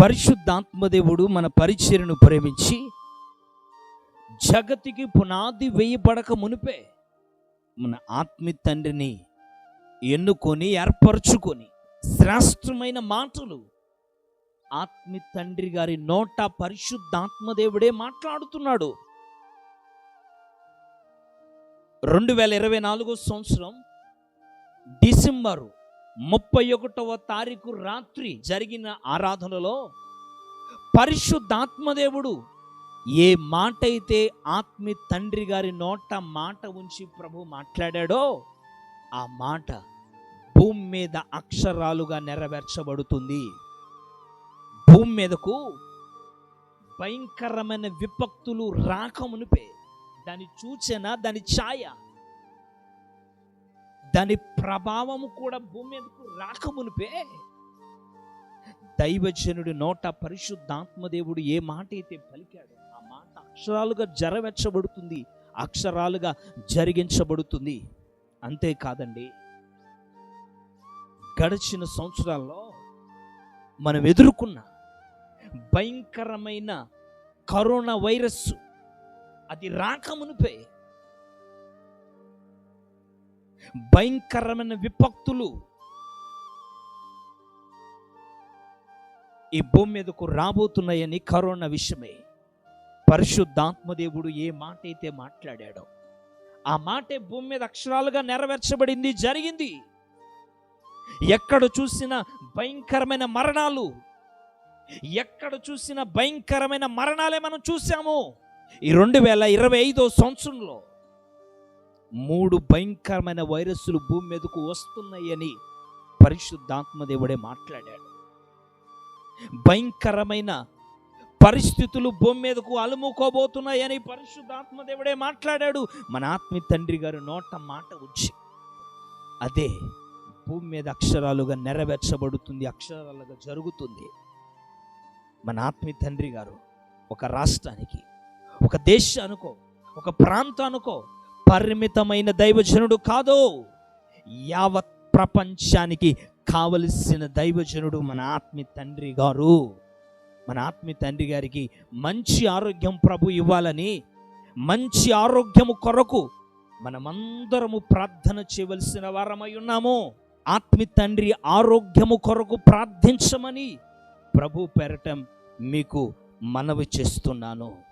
పరిశుద్ధాత్మదేవుడు మన పరిచర్ను ప్రేమించి జగతికి పునాది వేయబడక మునిపే మన ఆత్మీ తండ్రిని ఎన్నుకొని ఏర్పరచుకొని శ్రేష్టమైన మాటలు ఆత్మీయ తండ్రి గారి నోట పరిశుద్ధాత్మదేవుడే మాట్లాడుతున్నాడు. రెండు వేల ఇరవై నాలుగో సంవత్సరం డిసెంబరు ముప్పై ఒకటవ తారీఖు రాత్రి జరిగిన ఆరాధనలో పరిశుద్ధాత్మదేవుడు ఏ మాట అయితే ఆత్మీ తండ్రి గారి నోట మాట ఉంచి ప్రభు మాట్లాడాడో ఆ మాట భూమి మీద అక్షరాలుగా నెరవేర్చబడుతుంది. భూమి మీదకు భయంకరమైన విపక్తులు రాకమునిపే దాని సూచన దాని ఛాయ దాని ప్రభావము కూడా భూమి మీదకు రాకమునిపే. దైవజనుడి నోట పరిశుద్ధాత్మదేవుడు ఏ మాట అయితే పలికాడు ఆ మాట అక్షరాలుగా జరవెచ్చబడుతుంది అక్షరాలుగా జరిగించబడుతుంది. అంతేకాదండి గడిచిన సంవత్సరాల్లో మనం ఎదుర్కొన్న భయంకరమైన కరోనా వైరస్ అది రాకమునిపే. భయంకరమైన విపక్తులు ఈ భూమి మీదకు రాబోతున్నాయని కరోనా విషయమే. పరిశుద్ధాత్మదేవుడు ఏ మాట అయితే మాట్లాడాడో ఆ మాటే భూమి మీద అక్షరాలుగా నెరవేర్చబడింది జరిగింది. ఎక్కడ చూసిన భయంకరమైన మరణాలు ఎక్కడ చూసిన భయంకరమైన మరణాలే మనం చూసాము ఈ రెండు వేల ఇరవై ఐదో సంవత్సరంలో మూడు భయంకరమైన వైరస్సులు భూమి మీదకు వస్తున్నాయని పరిశుద్ధాత్మదేవుడే మాట్లాడాడు. భయంకరమైన పరిస్థితులు భూమి మీదకు అలుముకోబోతున్నాయని పరిశుద్ధాత్మదేవుడే మాట్లాడాడు. మన ఆత్మీ తండ్రి గారు నోట మాట వచ్చి అదే భూమి మీద అక్షరాలుగా నెరవేర్చబడుతుంది అక్షరాలుగా జరుగుతుంది. మన ఆత్మీ తండ్రి గారు ఒక రాష్ట్రానికి ఒక దేశానికో ఒక ప్రాంతానికో పరిమితమైన దైవజనుడు కాదు. యావత్ ప్రపంచానికి కావలసిన దైవజనుడు మన ఆత్మీ తండ్రి గారు. మన ఆత్మీ తండ్రి గారికి మంచి ఆరోగ్యం ప్రభు ఇవ్వాలని మంచి ఆరోగ్యము కొరకు మనమందరము ప్రార్థన చేయవలసిన వారమై ఉన్నాము. ఆత్మీయ తండ్రి ఆరోగ్యము కొరకు ప్రార్థించమని ప్రభు పెరటం మీకు మనవి చేస్తున్నాను.